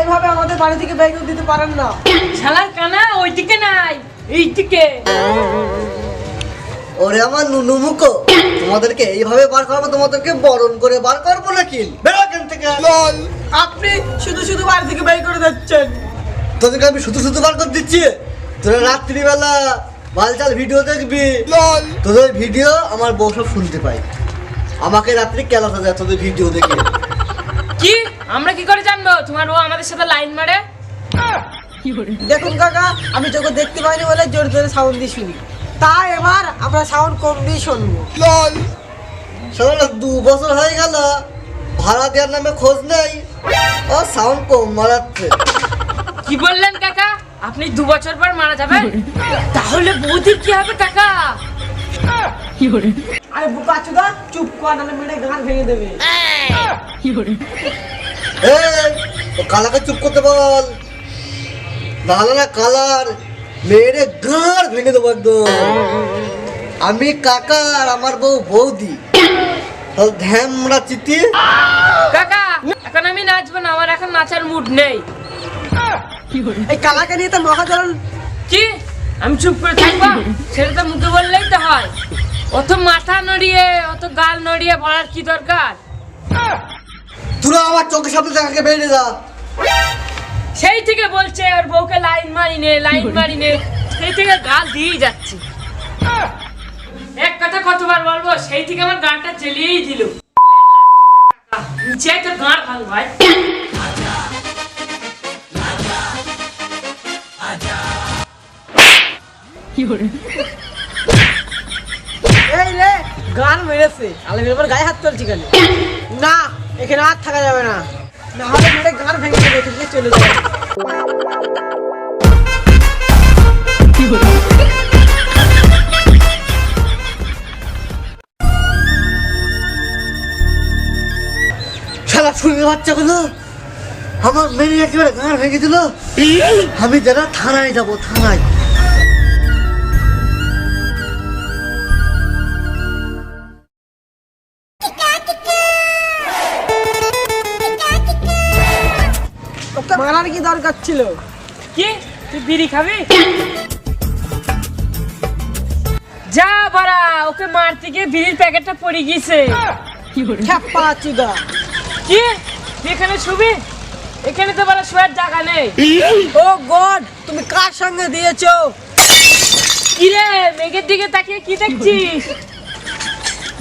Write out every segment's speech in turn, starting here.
এইভাবে আমাদের বাড়ি থেকে বের করে দিতে পারেন না। শালার কানা ওইদিকে নাই এইদিকে। ওরে আমার নুনু মুখো তোমাদেরকে এইভাবে বার করব তোমাদেরকে বরণ করে বার করব নাকি? বেরো এখান থেকে। আপনি শুধু শুধু বাড়ি থেকে বের করে দিচ্ছেন। তোদেরকে আমি শুধু শুধু বার করে দিচ্ছি। তোরা রাত্রিবেলা বালচাল ভিডিও দেখবি। তোদের ভিডিও আমার বউ সব শুনতে পাই আমাকে রাত্রি কেলাতে যায় তোদের ভিডিও দেখে। কি? আমরা কি করে জানব? তোমার ও আমাদের সাথে লাইন মারে? দেখুন কাকা আমি চোখে দেখতে পাইনি বলে জোরে জোরে সাউন্ড দিয়ে শুনি। তাই এবার আমরা সাউন্ড কম দিয়ে শুনব। দু বছর হয়ে গেল ভাড়া দেওয়ার নামে খোঁজ নেই। ও সাউন্ড কম মারাচ্ছে। কি বললেন কাকা? আপনি দু বছর পর মারা যাবেন? তাহলে বৌদির কি হবে কাকা? আরে বুকা চুদা চুপ কর নাহলে মেরে গান ভেঙে দেবে। এই! ও কালাকে চুপ করতে বল। নাহলে না কালার। মেরে গাঁড় ভেঙে দেবো একদম। আমি কাকার আমার বউ বৌদি। তাহলে ধ্যামরা চিতি কাকা এখন আমি নাচবো না আমার এখন নাচার মুড নেই। এই কালাকে নিয়ে তো মহাজন কি? আমি চুপ করে থাকব? সেটা তো মুখে বললেই তো হয়। অত মাথা নড়িয়ে অত গাল নড়িয়ে বলার কি দরকার? তোরা আমার চোখের সামনে দেখাকে বেরিয়ে যা। সেই থেকে বলছে ওর বউকে লাইন মারি নে লাইন মারি নে। সেই থেকে গাল দিয়েই যাচ্ছে। এক কথা কতবার বলব সেই থেকে আমার গানটা চালিয়েই দিল। নিচে তো গান ভাঙ ভাই। এই রে গান মেরেছে। আলে এবার গায়ে হাত তুলছি কেন না এখানে আর থাকা যাবে না। না মেরে গান ভেঙে দেবে এখান চলে যাবে বাচ্চাগুলো, আমার মেয়ে একেবারে গাঁড় ভেঙে দিল। আমি যারা থানায় যাব, থানায়। মারার কি দরকার ছিল? কি? তুই বিড়ি খাবি? যা বাড়া ওকে মারতে গিয়ে বিড়ির প্যাকেটটা পড়ে গিয়েছে। খ্যাপা চুদা। কি? এখানে শুবি? এখানে তো বলা শোয়ার জায়গা নেই। ও গড তুমি কার সঙ্গে দিয়েছ? কি রে মেঘের দিকে তাকিয়ে কি দেখছিস?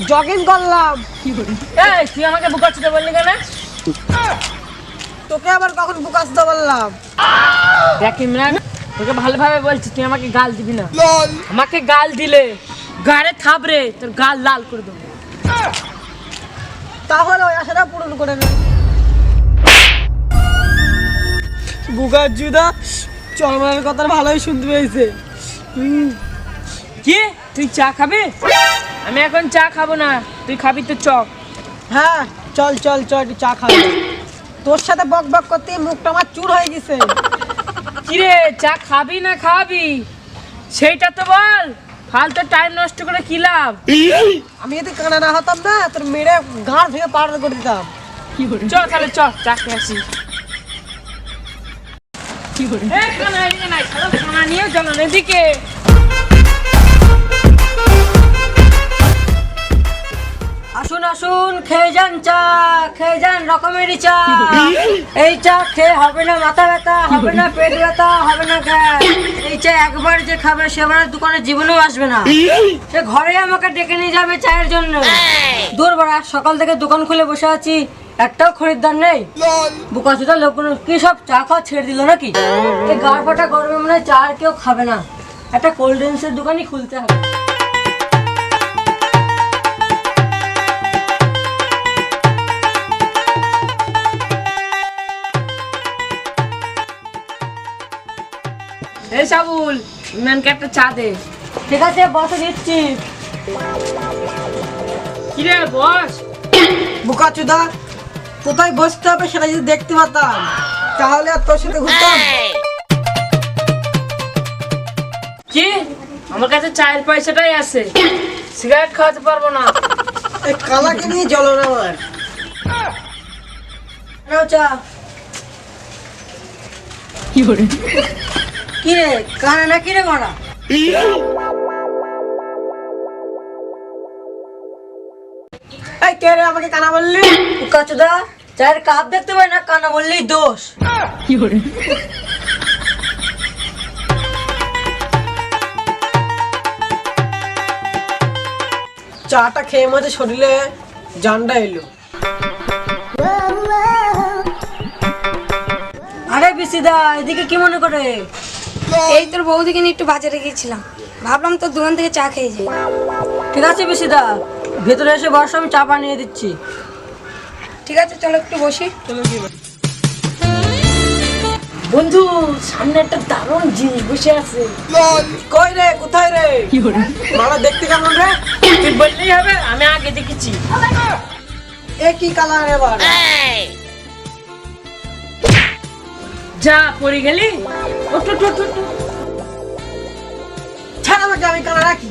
জগিং করলাম। কি এই তুই আমাকে বুকা ছুটে বললি কেন? তোকে আবার কখন বুকাসতে বললাম? দেখ ইমরান তোকে ভালোভাবে বলছি তুই আমাকে গাল দিবি না। আমাকে গাল দিলে গাড়ে থাবরে তোর গাল লাল করে দেবো। তাহলে ওই আশাটা পূরণ করে নে। বুকার জুদা চলমানের কথা ভালোই শুনতে পেয়েছে। হুম, কি? তুই চা খাবি? আমি এখন চা খাব না তুই খাবি তো চক হ্যাঁ চল চল চল একটু চা খাব। তোর সাথে বক বক করতে মুখটা আমার চুর হয়ে গেছে। কিরে চা খাবি না খাবি? সেইটা তো বল ফালতু টাইম নষ্ট করে কি লাভ? আমি যদি কানা না হতাম না তোর মেরে গাঁড় ভেঙে পাড় করে দিতাম। চ তাহলে চ চা খেয়ে আসি। নাই, শালা কানা নিয়ে চলো এদিকে। আসুন আসুন, খেয়ে যান চা, খেয়ে যান রকমেরই চা। এই চা খেয়ে হবে না মাথা ব্যথা, হবে না পেট ব্যথা, হবে না গ্যাস এই চা একবার যে খাবে, সেবার দোকানে জীবনেও আসবে না। সে ঘরে আমাকে ডেকে নিয়ে যাবে চায়ের জন্য। দূর বড়া, সকাল থেকে দোকান খুলে বসে আছি। একটাও খরিদ্দার নেই। বুকাচুদা লোক কি সব চা খাওয়া ছেড়ে দিল নাকি? এই গাড় ফাটা গরমে মনে চা আর কেউ খাবে না। একটা কোল্ড ড্রিঙ্কসের দোকানই খুলতে হবে। এই সাবুল ইমরানকে একটা চা দে। ঠিক আছে বসে দিচ্ছি। কিরে বস? বুকাচুদা কোথায় বসতে হবে সেটা যদি দেখতে পারতাম তাহলে আর তোর সাথে ঘুরতাম। কি? আমার কাছে চায়ের পয়সাটাই আছে। সিগারেট খাওয়াতে পারব না। এই কালাকে নিয়ে চলো না আমার। নাও চা। কি রে কানা না কি রে মারা এই কে রে আমাকে কানা বললি? কাচুদা চায়ের কাপ দেখতে পাই না কানা বললেই দোষ। চাটা খেয়ে মধ্যে শরীরে জানটা এলো। আরে বিসিদা এদিকে কি মনে করে? এই তোর বৌদিকে নিয়ে একটু বাজারে গিয়েছিলাম। ভাবলাম তোর দোকান থেকে চা খেয়ে যাই। ঠিক আছে বিসিদা ভেতরে এসে বসো আমি চা বানিয়ে দিচ্ছি। ঠিক আছে চলো একটু বসি। বন্ধু সামনে একটা দারুণ জিনিস বসে আছে। কই রে কোথায় রে? মারা দেখতে কেমন রে? তুই বললেই হবে আমি আগে দেখেছি। এ কি কালার এবার? যা পড়ে গেলি। ছাড় আমাকে আমি কানা রাখি।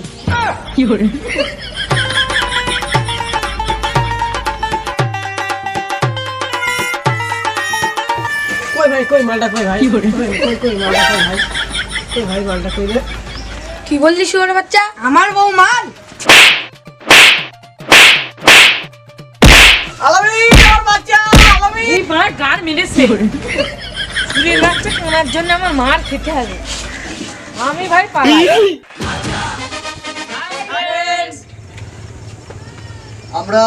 কই ভাই কই মালটা কই ভাই? কই কই কই মালটা কই ভাই? কই ভাই মালটা কই রে? কি বললি শুয়োর বাচ্চা? আমার বউ মাল। আলামি ওর বাচ্চা আলামি এই মার গার মেরেছে। কেনার জন্য আমার মার খেতে হবে। আমি ভাই পালাই। আমরা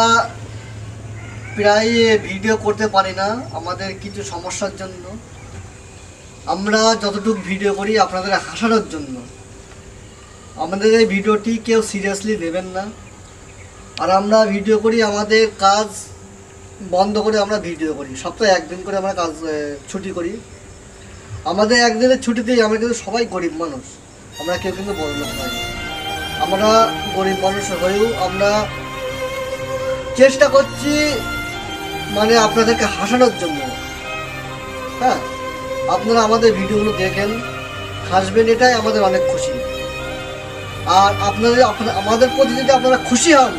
প্রায় ভিডিও করতে পারি না আমাদের কিছু সমস্যার জন্য। আমরা যতটুকু ভিডিও করি আপনাদের হাসানোর জন্য। আমাদের এই ভিডিওটি কেউ সিরিয়াসলি নেবেন না। আর আমরা ভিডিও করি আমাদের কাজ বন্ধ করে আমরা ভিডিও করি। সপ্তাহে একদিন করে আমরা কাজ ছুটি করি। আমাদের একদিনের ছুটিতেই আমরা কিন্তু সবাই গরিব মানুষ। আমরা কেউ কিন্তু বড় লোক নয় আমরা গরিব মানুষ হয়েও আমরা চেষ্টা করছি মানে আপনাদেরকে হাসানোর জন্য। হ্যাঁ? আপনারা আমাদের ভিডিওগুলো দেখেন, হাসবেন, এটাই আমাদের অনেক খুশি। আর আপনাদের, আমাদের প্রতি যদি আপনারা খুশি হন,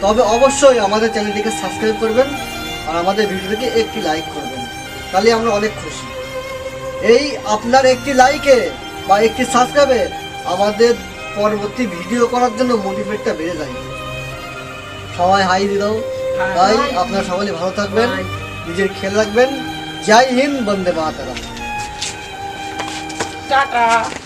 তবে অবশ্যই আমাদের চ্যানেলটিকে সাবস্ক্রাইব করবেন আর আমাদের ভিডিওটিকে একটি লাইক করবেন। তাহলে আমরা অনেক খুশি। এই আপনার একটি লাইকে বা একটি সাবস্ক্রাইবে আমাদের পরবর্তী ভিডিও করার জন্য মোটিভেটটা বেড়ে যায়। সবাই হাই দিদাও তাই আপনার সবাই ভালো থাকবেন। নিজের খেয়াল রাখবেন। জয় হিন্দ বন্দে মাতারাম। টাটা।